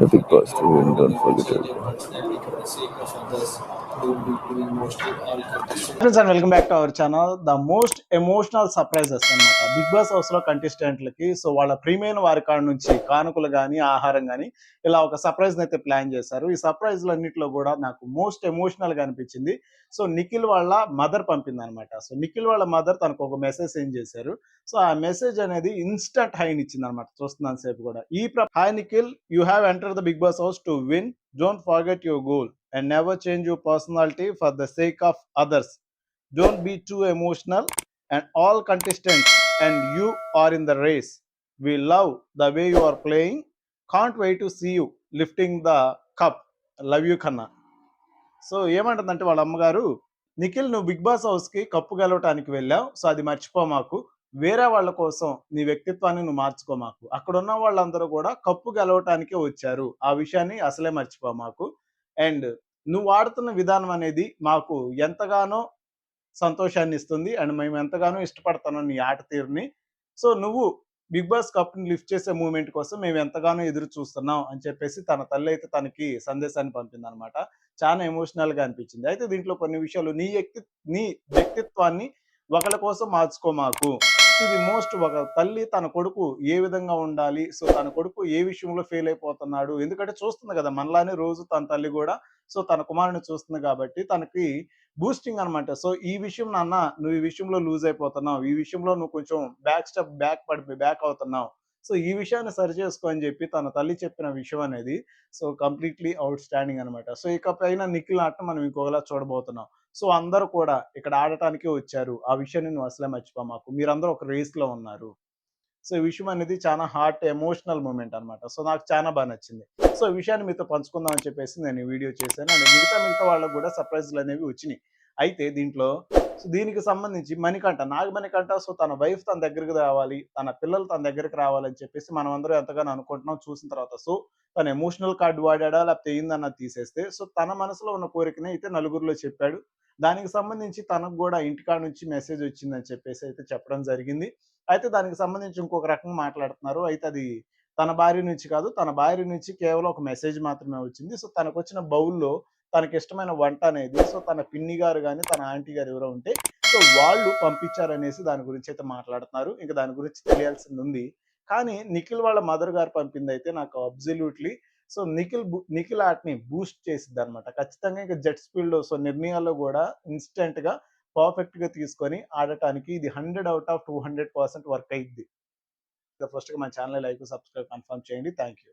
The big boss to win, don't forget it. Friends and welcome back to our channel the most emotional surprises అన్నమాట. Bigg Boss హౌస్లో కంటెస్టెంట్లకి so వాళ్ళ ప్రియమైన వారి కాడ నుంచి కానుకలు కానీ ఆహారం కానీ ఇలా ఒక సర్ప్రైజ్ అయితే ప్లాన్ చేశారు. ఈ సర్ప్రైజ్ అన్నింటిలో కూడా నాకు మోస్ట్ ఎమోషనల్గా అనిపించింది. సో నిఖిల్ వాళ్ళ మదర్ పంపింది అనమాట సో నిఖిల్ వాళ్ళ మదర్ తనకు ఒక మెసేజ్ సెండ్ చేశారు. సో ఆ మెసేజ్ అనేది ఇన్స్టంట్ హైన్ ఇచ్చింది అనమాట చూస్తున్నాను సేపు కూడా. ఈ hi Nikhil you have enter enter the Bigg Boss house to win don't forget your goal and never change your personality for the sake of others don't be too emotional and all contestant and you are in the race we love the way you are playing can't wait to see you lifting the cup love you కన్నా so ఏమంటుందంటే వాళ్ళ అమ్మగారు నిఖిల్ నువ్వు Bigg Boss హౌస్కి cup గెలవటానికి వెళ్ళావు. So అది మర్చిపో మాకు. వేరే వాళ్ళ కోసం నీ వ్యక్తిత్వాన్ని నువ్వు మార్చుకో మాకు. అక్కడ ఉన్న వాళ్ళందరూ కూడా కప్పు గెలవటానికే వచ్చారు. ఆ విషయాన్ని అసలే మర్చిపో మాకు. అండ్ నువ్వు వాడుతున్న విధానం అనేది మాకు ఎంతగానో సంతోషాన్ని ఇస్తుంది. అండ్ మేము ఎంతగానో ఇష్టపడతాను నీ ఆట తీరుని. సో నువ్వు బిగ్ బాస్ కప్ని లిఫ్ట్ చేసే మూమెంట్ కోసం మేము ఎంతగానో ఎదురు చూస్తున్నాం అని చెప్పేసి తన తల్లి అయితే తనకి సందేశాన్ని పంపింది అనమాట చాలా ఎమోషనల్గా అనిపించింది. అయితే దీంట్లో కొన్ని విషయాలు నీ వ్యక్తి నీ వ్యక్తిత్వాన్ని ఒకళ్ళ కోసం మార్చుకో మాకు. ఇది మోస్ట్ ఒక తల్లి తన కొడుకు ఏ విధంగా ఉండాలి? సో తన కొడుకు ఏ విషయంలో ఫెయిల్ అయిపోతున్నాడు? ఎందుకంటే చూస్తుంది కదా మనలానే రోజు తన తల్లి కూడా. సో తన కుమారుని చూస్తుంది కాబట్టి తనకి బూస్టింగ్ అనమాట సో ఈ విషయం నాన్న నువ్వు ఈ విషయంలో లూజ్ అయిపోతున్నావు. ఈ విషయంలో నువ్వు కొంచెం బ్యాక్ స్టెప్ బ్యాక్ పడి బ్యాక్ అవుతున్నావు. సో ఈ విషయాన్ని సరి చేసుకో అని చెప్పి తన తల్లి చెప్పిన విషయం అనేది సో కంప్లీట్లీ అవుట్ స్టాండింగ్ అనమాట సో ఇక పైన నిఖిల్ ఆట మనం ఇంకొకలా చూడబోతున్నాం. సో అందరూ కూడా ఇక్కడ ఆడటానికి వచ్చారు. ఆ విషయాన్ని నువ్వు అసలే మర్చిపో మాకు. మీరందరూ ఒక రేస్లో ఉన్నారు. సో ఈ విషయం అనేది చాలా హార్ట్ ఎమోషనల్ మూమెంట్ అనమాట సో నాకు చాలా బాగా నచ్చింది. సో ఈ విషయాన్ని మీతో పంచుకుందాం అని చెప్పేసి నేను ఈ వీడియో చేశాను. అండ్ మిగతా మిగతా వాళ్ళకు కూడా సర్ప్రైజ్లు అనేవి వచ్చినాయి. అయితే దీంట్లో దీనికి సంబంధించి మణికంఠ నాగమణికంఠ సో తన వైఫ్ తన దగ్గరికి రావాలి తన పిల్లలు తన దగ్గరికి రావాలని చెప్పేసి మనం అందరూ ఎంతగానో అనుకుంటున్నాం చూసిన తర్వాత. సో తన ఎమోషనల్ కార్డు వాడా లేకపోతే ఏందన్న తీసేస్తే సో తన మనసులో ఉన్న కోరికని అయితే నలుగురిలో చెప్పాడు. దానికి సంబంధించి తనకు కూడా ఇంటికాడ నుంచి మెసేజ్ వచ్చిందని చెప్పేసి అయితే చెప్పడం జరిగింది. అయితే దానికి సంబంధించి ఇంకొక రకంగా మాట్లాడుతున్నారు. అయితే అది తన భార్య నుంచి కాదు తన భార్య నుంచి కేవలం ఒక మెసేజ్ మాత్రమే వచ్చింది. సో తనకు వచ్చిన బౌల్లో తనకి ఇష్టమైన వంట అనేది సో తన పిన్ని గారు కానీ తన ఆంటీ గారు ఎవరో ఉంటే సో వాళ్ళు పంపించారనేసి దాని గురించి అయితే మాట్లాడుతున్నారు. ఇంకా దాని గురించి తెలియాల్సింది ఉంది కానీ నిఖిల్ వాళ్ళ మదర్ గారు పంపింది అయితే నాకు అబ్జల్యూట్లీ సో నిఖిల్ నిఖిల్ ఆర్ట్ని బూస్ట్ చేసిద్ది అనమాట ఖచ్చితంగా ఇంకా జెట్ స్పీడ్ సో నిర్ణయాల్లో కూడా ఇన్స్టెంట్గా పర్ఫెక్ట్గా తీసుకొని ఆడటానికి ఇది hundred out of two hundred percent work అయింది ఫస్ట్గా మన ఛానల్ లైక్ సబ్స్క్రైబ్ కన్ఫర్మ్ చేయండి. Thank you